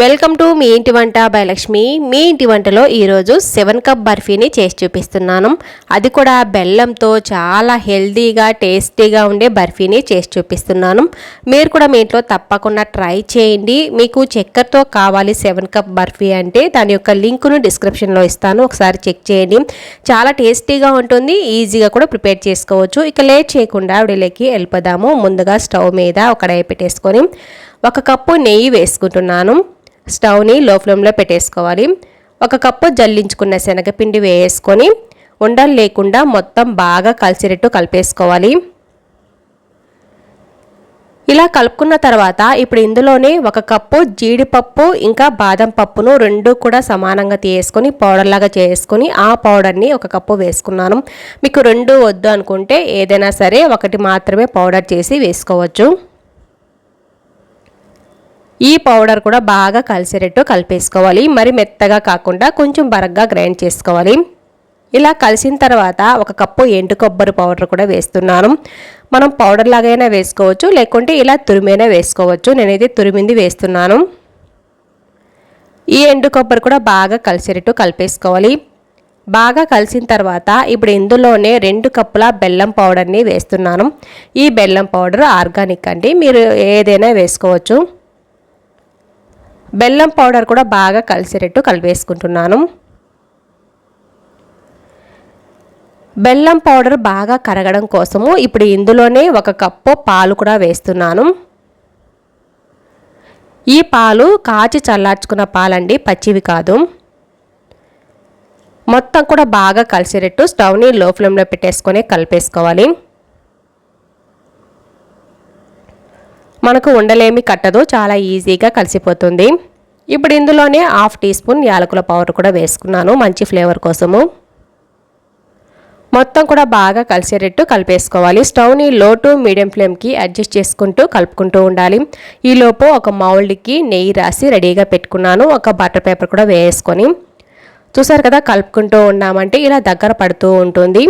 Welcome to me ఇంటి వంట by Lakshmi మీ ఇంటి వంటలో ఈరోజు సెవెన్ కప్ బర్ఫీని చేసి చూపిస్తున్నాను. అది కూడా బెల్లంతో చాలా హెల్దీగా టేస్టీగా ఉండే బర్ఫీని చేసి చూపిస్తున్నాను. మీరు కూడా మీ ఇంట్లో తప్పకుండా ట్రై చేయండి. మీకు చక్కెరతో కావాలి సెవెన్ కప్ బర్ఫీ అంటే దాని యొక్క లింకును డిస్క్రిప్షన్లో ఇస్తాను. ఒకసారి చెక్ చేయండి. చాలా టేస్టీగా ఉంటుంది. ఈజీగా కూడా ప్రిపేర్ చేసుకోవచ్చు. ఇక లేట్ చేయకుండా ఆవిడలోకి వెళ్ళిపోదాము. ముందుగా స్టవ్ మీద ఒక డై పెట్టేసుకొని ఒక కప్పు నెయ్యి వేసుకుంటున్నాను. స్టవ్ని లో ఫ్లేమ్లో పెట్టేసుకోవాలి. ఒక కప్పు జల్లించుకున్న శనగపిండి వేసుకొని ఉండలు లేకుండా మొత్తం బాగా కలిసేటట్టు కలిపేసుకోవాలి. ఇలా కలుపుకున్న తర్వాత ఇప్పుడు ఇందులోనే ఒక కప్పు జీడిపప్పు ఇంకా బాదం పప్పును రెండు కూడా సమానంగా తీసుకొని పౌడర్లాగా చేసుకొని ఆ పౌడర్ని ఒక కప్పు వేసుకున్నాను. మీకు రెండు వద్దు అనుకుంటే ఏదైనా సరే ఒకటి మాత్రమే పౌడర్ చేసి వేసుకోవచ్చు. ఈ పౌడర్ కూడా బాగా కలిసేటట్టు కలిపేసుకోవాలి. మరి మెత్తగా కాకుండా కొంచెం బరగ్గా గ్రైండ్ చేసుకోవాలి. ఇలా కలిసిన తర్వాత ఒక కప్పు ఎండు కొబ్బరి పౌడర్ కూడా వేస్తున్నాను. మనం పౌడర్ లాగైనా వేసుకోవచ్చు లేకుంటే ఇలా తురిమైనా వేసుకోవచ్చు. నేనైతే తురిమింది వేస్తున్నాను. ఈ ఎండు కొబ్బరి కూడా బాగా కలిసేటట్టు కలిపేసుకోవాలి. బాగా కలిసిన తర్వాత ఇప్పుడు ఇందులోనే రెండు కప్పుల బెల్లం పౌడర్ని వేస్తున్నాను. ఈ బెల్లం పౌడర్ ఆర్గానిక్ అండి. మీరు ఏదైనా వేసుకోవచ్చు. బెల్లం పౌడర్ కూడా బాగా కలిసేటట్టు కలిపేసుకుంటున్నాను బెల్లం పౌడర్ బాగా కరగడం కోసము ఇప్పుడు ఇందులోనే ఒక కప్పు పాలు కూడా వేస్తున్నాను. ఈ పాలు కాచి చల్లార్చుకున్న పాలండి పచ్చివి కాదు. మొత్తం కూడా బాగా కలిసేటట్టు స్టవ్ని లో ఫ్లేమ్లో పెట్టేసుకొని కలిపేసుకోవాలి. మనకు ఉండలేమి కట్టదు చాలా ఈజీగా కలిసిపోతుంది. ఇప్పుడు ఇందులోనే హాఫ్ టీ స్పూన్ యాలకుల పౌడర్ కూడా వేసుకున్నాను మంచి ఫ్లేవర్ కోసము. మొత్తం కూడా బాగా కలిసేటట్టు కలిపేసుకోవాలి. స్టవ్ని లో టు మీడియం ఫ్లేమ్కి అడ్జస్ట్ చేసుకుంటూ కలుపుకుంటూ ఉండాలి. ఈలోపు ఒక మౌల్డ్కి నెయ్యి రాసి రెడీగా పెట్టుకున్నాను ఒక బటర్ పేపర్ కూడా వేసుకొని. చూసారు కదా కలుపుకుంటూ ఉన్నామంటే ఇలా దగ్గర పడుతూ ఉంటుంది.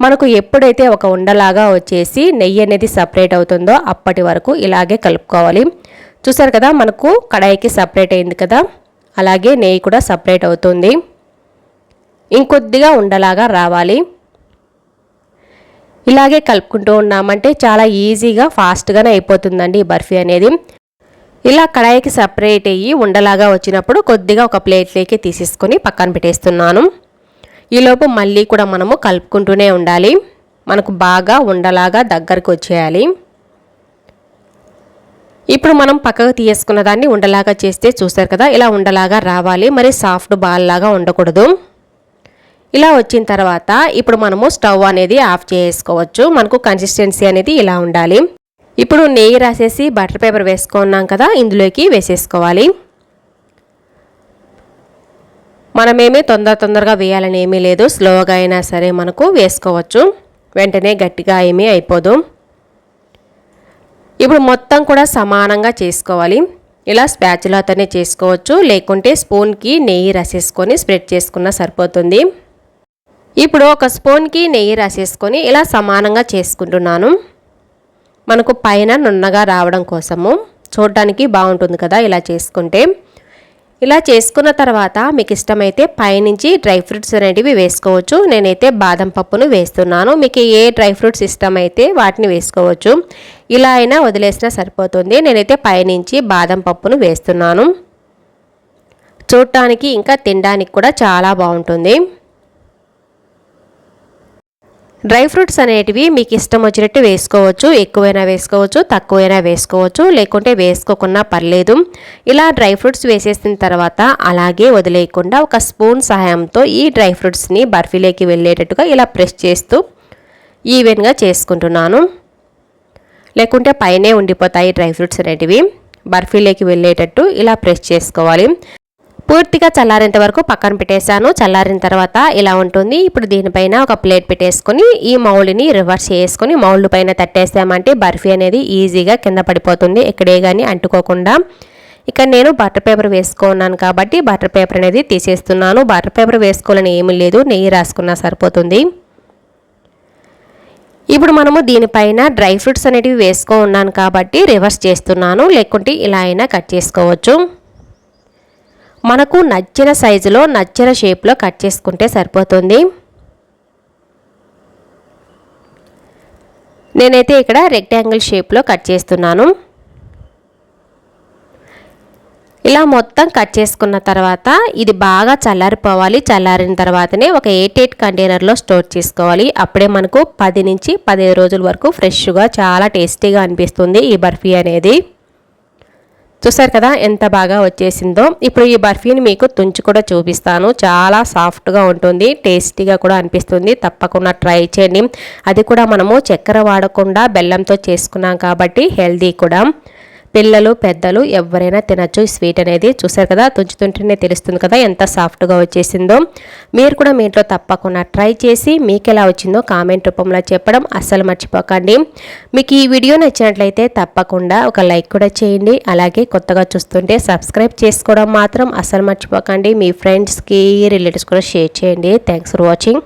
మనకు ఎప్పుడైతే ఒక ఉండలాగా వచ్చేసి నెయ్యి అనేది సపరేట్ అవుతుందో అప్పటి వరకు ఇలాగే కలుపుకోవాలి. చూసారు కదా మనకు కడాయికి సపరేట్ అయింది కదా అలాగే నెయ్యి కూడా సపరేట్ అవుతుంది. ఇంకొద్దిగా ఉండలాగా రావాలి. ఇలాగే కలుపుకుంటూ ఉన్నామంటే చాలా ఈజీగా ఫాస్ట్గానే అయిపోతుందండి ఈ బర్ఫీ అనేది. ఇలా కడాయికి సపరేట్ అయ్యి ఉండలాగా వచ్చినప్పుడు కొద్దిగా ఒక ప్లేట్లోకి తీసేసుకొని పక్కన పెట్టేస్తున్నాను. ఈలోపు మళ్ళీ కూడా మనము కలుపుకుంటూనే ఉండాలి. మనకు బాగా ఉండలాగా దగ్గరకు వచ్చేయాలి. ఇప్పుడు మనం పక్కకు తీసుకున్న దాన్ని ఉండలాగా చేస్తే చూస్తారు కదా ఇలా ఉండలాగా రావాలి. మరి సాఫ్ట్ బాల్ లాగా ఉండకూడదు. ఇలా వచ్చిన తర్వాత ఇప్పుడు మనము స్టవ్ అనేది ఆఫ్ చేసుకోవచ్చు. మనకు కన్సిస్టెన్సీ అనేది ఇలా ఉండాలి. ఇప్పుడు నెయ్యి రాసేసి బటర్ పేపర్ వేసుకున్నాం కదా ఇందులోకి వేసేసుకోవాలి. మనమేమీ తొందర తొందరగా వేయాలని ఏమీ లేదు. స్లోగా అయినా సరే మనకు వేసుకోవచ్చు. వెంటనే గట్టిగా ఏమీ అయిపోదు. ఇప్పుడు మొత్తం కూడా సమానంగా చేసుకోవాలి. ఇలా స్పాచులాతోనే చేసుకోవచ్చు. లేకుంటే స్పూన్కి నెయ్యి రాసేసుకొని స్ప్రెడ్ చేసుకున్న సరిపోతుంది. ఇప్పుడు ఒక స్పూన్కి నెయ్యి రాసేసుకొని ఇలా సమానంగా చేసుకుంటున్నాను. మనకు పైన నున్నగా రావడం కోసము. చూడడానికి బాగుంటుంది కదా ఇలా చేసుకుంటే. ఇలా చేసుకున్న తర్వాత మీకు ఇష్టమైతే పైనుంచి డ్రై ఫ్రూట్స్ అనేటివి వేసుకోవచ్చు. నేనైతే బాదం పప్పును వేస్తున్నాను. మీకు ఏ డ్రై ఫ్రూట్స్ ఇష్టమైతే వాటిని వేసుకోవచ్చు. ఇలా అయినా వదిలేసినా సరిపోతుంది. నేనైతే పైనుంచి బాదం పప్పును వేస్తున్నాను. చూడటానికి ఇంకా తినడానికి కూడా చాలా బాగుంటుంది. డ్రై ఫ్రూట్స్ అనేటివి మీకు ఇష్టం వచ్చినట్టు వేసుకోవచ్చు ఎక్కువైనా వేసుకోవచ్చు తక్కువైనా వేసుకోవచ్చు లేకుంటే వేసుకోకున్నా పర్లేదు. ఇలా డ్రై ఫ్రూట్స్ వేసేసిన తర్వాత అలాగే వదిలేయకుండా ఒక స్పూన్ సహాయంతో ఈ డ్రై ఫ్రూట్స్ని బర్ఫీలోకి వెళ్ళేటట్టుగా ఇలా ప్రెస్ చేస్తూ ఈవెన్గా చేసుకుంటున్నాను. లేకుంటే పైనే ఉండిపోతాయి డ్రై ఫ్రూట్స్ అనేటివి. బర్ఫీలోకి వెళ్ళేటట్టు ఇలా ప్రెస్ చేసుకోవాలి. పూర్తిగా చల్లారేంత వరకు పక్కన పెట్టేశాను. చల్లారిన తర్వాత ఇలా ఉంటుంది. ఇప్పుడు దీనిపైన ఒక ప్లేట్ పెట్టేసుకొని ఈ మౌల్డ్ని రివర్స్ చేసుకొని మౌల్డ్ పైన తట్టేసామంటే బర్ఫీ అనేది ఈజీగా కింద పడిపోతుంది. ఎక్కడే కానీ అంటుకోకుండా. ఇక్కడ నేను బటర్ పేపర్ వేసుకున్నాను కాబట్టి బటర్ పేపర్ అనేది తీసేస్తున్నాను. బటర్ పేపర్ వేసుకోవాలని ఏమీ లేదు. నెయ్యి రాసుకున్నా సరిపోతుంది. ఇప్పుడు మనము దీనిపైన డ్రై ఫ్రూట్స్ అనేటివి వేసుకో ఉన్నాను కాబట్టి రివర్స్ చేస్తున్నాను. లేకుంటే ఇలా అయినా కట్ చేసుకోవచ్చు. మనకు నచ్చిన సైజులో నచ్చిన షేప్లో కట్ చేసుకుంటే సరిపోతుంది. నేనైతే ఇక్కడ రెక్టాంగిల్ షేప్లో కట్ చేస్తున్నాను. ఇలా మొత్తం కట్ చేసుకున్న తర్వాత ఇది బాగా చల్లారిపోవాలి. చల్లారిన తర్వాతనే ఒక ఎయిట్ ఎయిట్ కంటైనర్లో స్టోర్ చేసుకోవాలి. అప్పుడే మనకు పది నుంచి పదిహేను రోజుల వరకు ఫ్రెష్గా చాలా టేస్టీగా అనిపిస్తుంది ఈ బర్ఫీ అనేది. చూసారు కదా ఎంత బాగా వచ్చేసిందో. ఇప్పుడు ఈ బర్ఫీని మీకు తుంచి కూడా చూపిస్తాను. చాలా సాఫ్ట్గా ఉంటుంది. టేస్టీగా కూడా అనిపిస్తుంది. తప్పకుండా ట్రై చేయండి. అది కూడా మనము చక్కెర వాడకుండా బెల్లంతో చేసుకున్నాం కాబట్టి హెల్దీ కూడా. పిల్లలు పెద్దలు ఎవరైనా తినచ్చు. ఈ స్వీట్ అనేది చూసారు కదా తుంచుతుంటేనే తెలుస్తుంది కదా ఎంత సాఫ్ట్గా వచ్చేసిందో. మీరు కూడా మీ ఇంట్లో తప్పకుండా ట్రై చేసి మీకు ఎలా వచ్చిందో కామెంట్ రూపంలో చెప్పడం అస్సలు మర్చిపోకండి. మీకు ఈ వీడియో నచ్చినట్లయితే తప్పకుండా ఒక లైక్ కూడా చేయండి. అలాగే కొత్తగా చూస్తుంటే సబ్స్క్రైబ్ చేసుకోవడం మాత్రం అస్సలు మర్చిపోకండి. మీ ఫ్రెండ్స్కి రిలేటివ్స్ కూడా షేర్ చేయండి. Thanks for watching